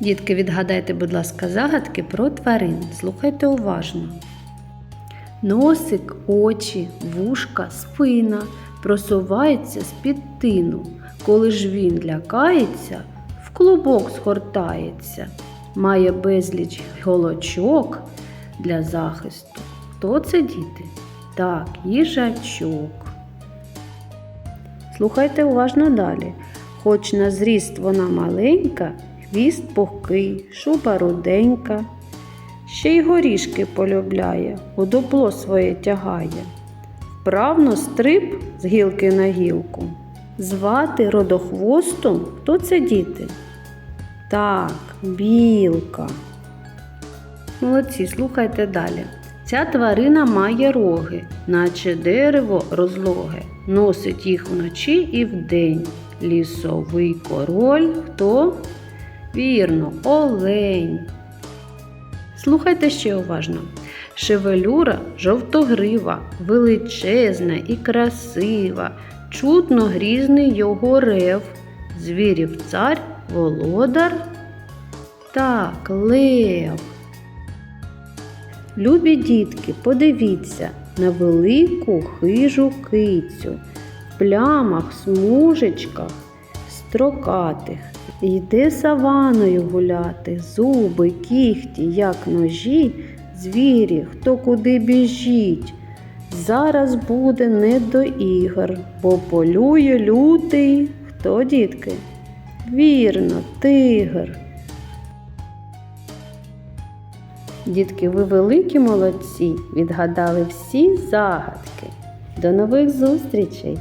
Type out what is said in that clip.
Дітки, відгадайте, будь ласка, загадки про тварин. Слухайте уважно. Носик, очі, вушка, спина просувається з-під тину. Коли ж він лякається, в клубок згортається. Має безліч голочок для захисту. Хто це діти? Так, їжачок. Слухайте уважно далі. Хоч на зріст вона маленька, хвіст пухкий, шуба руденька. Ще й горішки полюбляє, у своє тягає. Вправно стрип з гілки на гілку. Звати родохвостом хто це діти? Так, білка. Молодці, слухайте далі. Ця тварина має роги, наче дерево розлоге, носить їх вночі і вдень. Лісовий король хто? Вірно, олень. Слухайте ще уважно. Шевелюра жовтогрива, величезна і красива, чутно грізний його рев. Звірів цар, володар. Так, лев. Любі дітки, подивіться на велику хижу кицю, в плямах, смужечках, строкатих. Йде саваною гуляти, зуби, кіхті, як ножі, звірі, хто куди біжіть. Зараз буде не до ігор, бо полює лютий. Хто, дітки? Вірно, тигр. Дітки, ви великі молодці, відгадали всі загадки. До нових зустрічей!